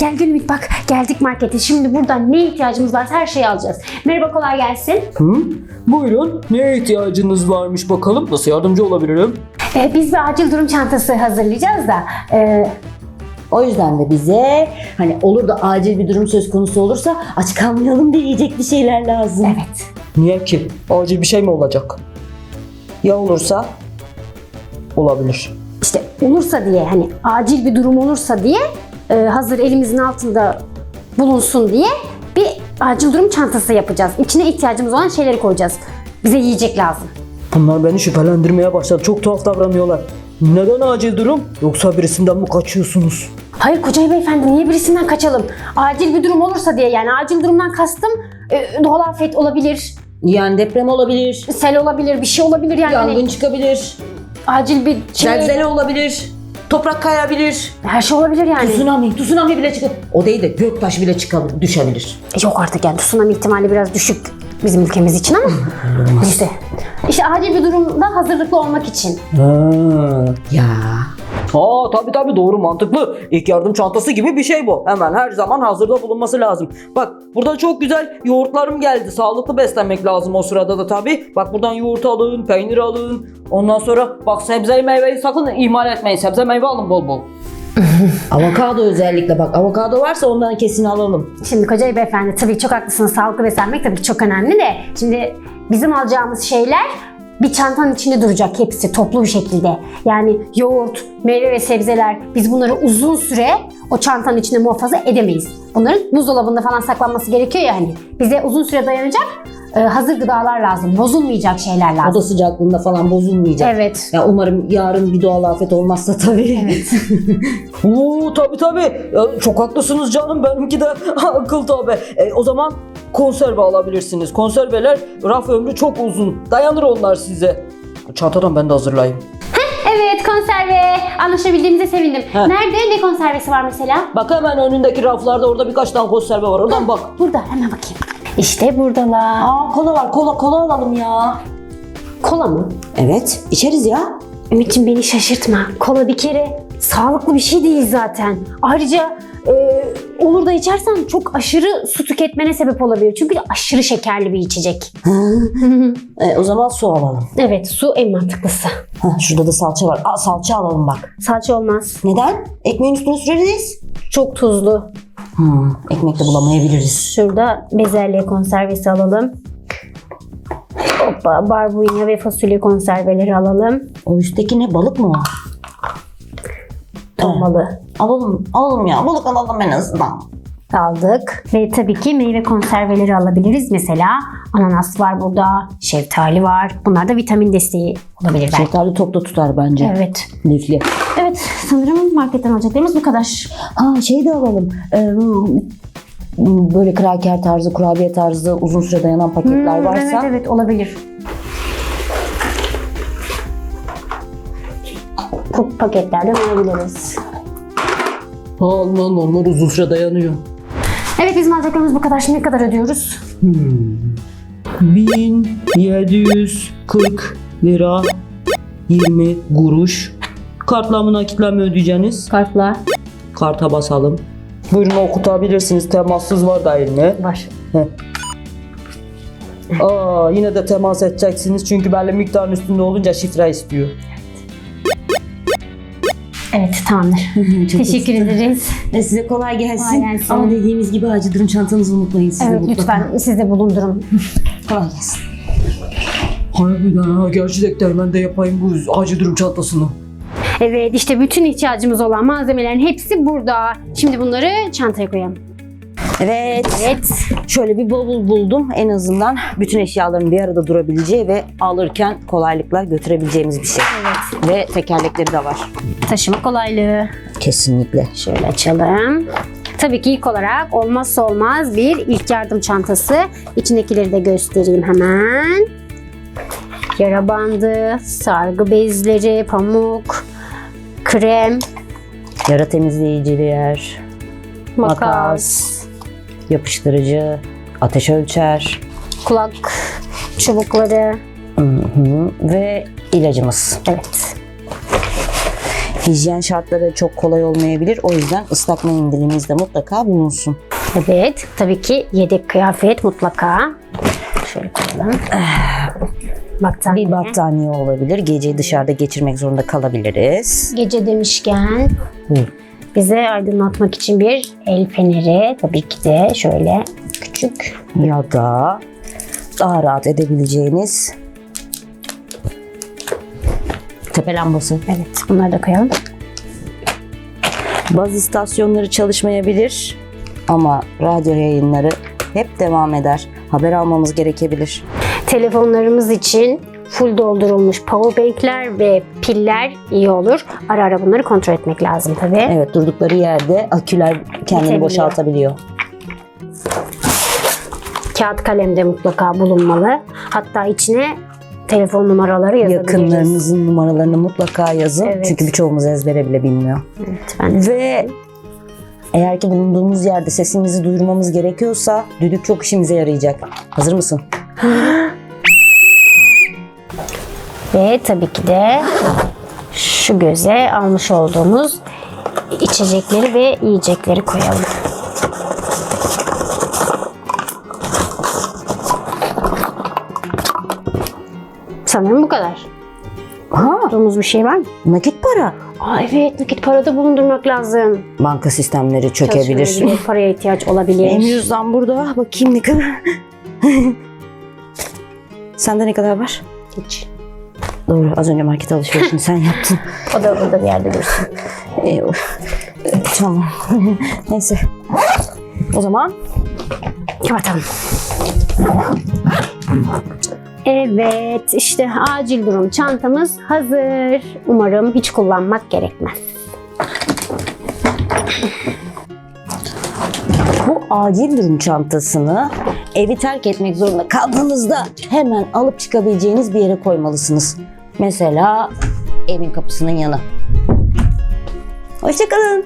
Gel Gülümük bak geldik markete. Şimdi buradan ne ihtiyacımız varsa her şeyi alacağız. Merhaba kolay gelsin. Hı? Buyurun. Neye ihtiyacınız varmış bakalım? Nasıl yardımcı olabilirim? Ee, biz bir acil durum çantası hazırlayacağız da. e, O yüzden de bize hani olur da acil bir durum söz konusu olursa aç kalmayalım diye yiyecekli şeyler lazım. evet. Niye ki? Acil bir şey mi olacak? Ya olursa? Olabilir. İşte olursa diye hani acil bir durum olursa diye hazır elimizin altında bulunsun diye bir acil durum çantası yapacağız. İçine ihtiyacımız olan şeyleri koyacağız. Bize yiyecek lazım. Bunlar beni şüphelendirmeye başladı. Çok tuhaf davranıyorlar. Neden acil durum? Yoksa birisinden mi kaçıyorsunuz? Hayır Kocay Beyefendi niye birisinden kaçalım? Acil bir durum olursa diye yani acil durumdan kastım e, doğal afet olabilir, Yani deprem olabilir, sel olabilir, bir şey olabilir yani. Hani yangın çıkabilir, acil bir şey, zelzele olabilir, toprak kayabilir, her şey olabilir yani. tsunami, tsunami bile çıkabilir. O değil de göktaş bile çıkabilir, düşebilir. E, Yok artık yani tsunami ihtimali biraz düşük bizim ülkemiz için ama neyse. İşte acil bir durumda hazırlıklı olmak için. Ha. Ya. Aa tabii tabii doğru mantıklı. İlk yardım çantası gibi bir şey bu. Hemen her zaman hazırda bulunması lazım. Bak burada çok güzel yoğurtlarım geldi. Sağlıklı beslenmek lazım o sırada da tabii. Bak buradan yoğurt alın, peynir alın. Ondan sonra bak sebzeyi meyveyi sakın ihmal etmeyin. Sebze meyve alın bol bol. Avokado özellikle bak avokado varsa ondan kesin alalım. Şimdi Kocay Beyefendi tabii çok haklısınız. Sağlıklı beslenmek tabii ki çok önemli de. Şimdi bizim alacağımız şeyler bir çantanın içinde duracak hepsi toplu bir şekilde. Yani yoğurt, meyve ve sebzeler biz bunları uzun süre o çantanın içinde muhafaza edemeyiz. Bunların buzdolabında falan saklanması gerekiyor ya hani. Bize uzun süre dayanacak e, hazır gıdalar lazım. Bozulmayacak şeyler lazım. Oda sıcaklığında falan bozulmayacak. Evet. Ya umarım yarın bir doğal afet olmazsa tabii. Oo tabii tabii. Ya, çok haklısınız canım. Benimki de akıl tabii. E, o zaman konserve alabilirsiniz. Konserveler raf ömrü çok uzun. Dayanır onlar size. Çantadan ben de hazırlayayım. Evet konserve. Anlaşabildiğimize sevindim. Ha. Nerede? Ne konservesi var mesela? Bak hemen önündeki raflarda orada birkaç tane konserve var. Oradan bak. Burada hemen bakayım. İşte buradalar. Aa kola var kola kola alalım ya. Kola mı? Evet içeriz ya. Ümit'ciğim beni şaşırtma. Kola bir kere sağlıklı bir şey değil zaten. Ayrıca e, olur da içersen çok aşırı su tüketmene sebep olabilir. Çünkü aşırı şekerli bir içecek. E, o zaman su alalım. evet su en mantıklısı. Heh, şurada da salça var. Aa, salça alalım bak. Salça olmaz. Neden? Ekmeğin üstüne süreriz. Çok tuzlu. Hmm, ekmek de bulamayabiliriz. Şurada bezelye konservesi alalım. Hoppa barbunya ve fasulye konserveleri alalım. O üstteki ne balık mı o? Balığı Alalım, alalım ya. Balık alalım en azından. Aldık. Ve tabii ki meyve konserveleri alabiliriz. Mesela ananas var burada, şeftali var. Bunlar da vitamin desteği olabilir belki. Şeftali topta tutar bence. Evet. Lifli. Evet sanırım marketten alacaklarımız bu kadar. Ha şey de alalım. Ee, böyle kraker tarzı, kurabiye tarzı uzun süre dayanan paketler Hmm, varsa. Evet evet olabilir. Bu paketlerden alabiliriz. Aman onlar uzun süre dayanıyor. Evet bizim alacaklarımız bu kadar. Şimdi ne kadar ödüyoruz? 1740 lira 20 kuruş. Kartla mı nakitle mi ödeyeceğiniz? Kartla Karta basalım. Buyurun okutabilirsiniz. Temassız var da eline. var. Aa, yine de temas edeceksiniz çünkü belli miktarın üstünde olunca şifre istiyor. Evet tamamdır. Teşekkür ederiz. E, size kolay gelsin. Kolay gelsin. Ama dediğimiz gibi acil durum çantanızı unutmayın. Siz de Evet mutlaka. lütfen siz de bulundurun. Kolay gelsin. Harbiden ha gerçekten ben de yapayım bu acil durum çantasını. Evet işte bütün ihtiyacımız olan malzemelerin hepsi burada. Şimdi bunları çantaya koyalım. Evet. Evet. Şöyle bir bavul buldum. En azından bütün eşyaların bir arada durabileceği ve alırken kolaylıkla götürebileceğimiz bir şey. Ve tekerlekleri de var. Taşıma kolaylığı. Kesinlikle. Şöyle açalım. Tabii ki ilk olarak olmazsa olmaz bir ilk yardım çantası. İçindekileri de göstereyim hemen. Yara bandı, sargı bezleri, pamuk, krem, Yara temizleyiciler, makas, Makas. Yapıştırıcı, ateş ölçer kulak çubukları. hı hı, ve ilacımız. Evet. hijyen şartları çok kolay olmayabilir. O yüzden ıslak mendilimiz de mutlaka bulunsun. Evet. Tabii ki yedek kıyafet mutlaka. Şöyle koyalım. Battaniye. Bir battaniye olabilir. Geceyi dışarıda geçirmek zorunda kalabiliriz. Gece demişken Hı. Bize aydınlatmak için bir el feneri tabii ki de şöyle küçük. Ya da daha rahat edebileceğiniz tepe lambası. Evet bunları da koyalım. Baz istasyonları çalışmayabilir ama radyo yayınları hep devam eder. Haber almamız gerekebilir. Telefonlarımız için full doldurulmuş powerbankler ve piller iyi olur. Ara ara bunları kontrol etmek lazım tabii. Evet durdukları yerde aküler kendini Bitebiliyor. boşaltabiliyor. Kağıt kalem de mutlaka bulunmalı. Hatta içine telefon numaraları yazabiliriz. Yakınlarınızın numaralarını mutlaka yazın. Evet. Çünkü birçoğumuz ezbere bile bilmiyor. Evet, ben de Ve eğer ki bulunduğumuz yerde sesimizi duyurmamız gerekiyorsa düdük çok işimize yarayacak. Hazır mısın? Ve tabii ki de şu göze almış olduğumuz içecekleri ve yiyecekleri koyalım. Sanırım bu kadar. Ha, Unuttuğumuz bir şey var mı? nakit para. Aa, evet nakit parada bulundurmak lazım. Banka sistemleri çökebilir. Çalışılabilir, Paraya ihtiyaç olabilir. Benim cüzdan burada. Bakayım ne kadar. Sende ne kadar var? Hiç. Doğru. Az önce market alışverişini sen yaptın. O da burada bir yerde dursun. Ee, tamam. Neyse. O zaman Kapatalım. Evet işte acil durum çantamız hazır. Umarım hiç kullanmak gerekmez. bu acil durum çantasını evi terk etmek zorunda kaldığınızda hemen alıp çıkabileceğiniz bir yere koymalısınız. Mesela evin kapısının yanı. Hoşçakalın.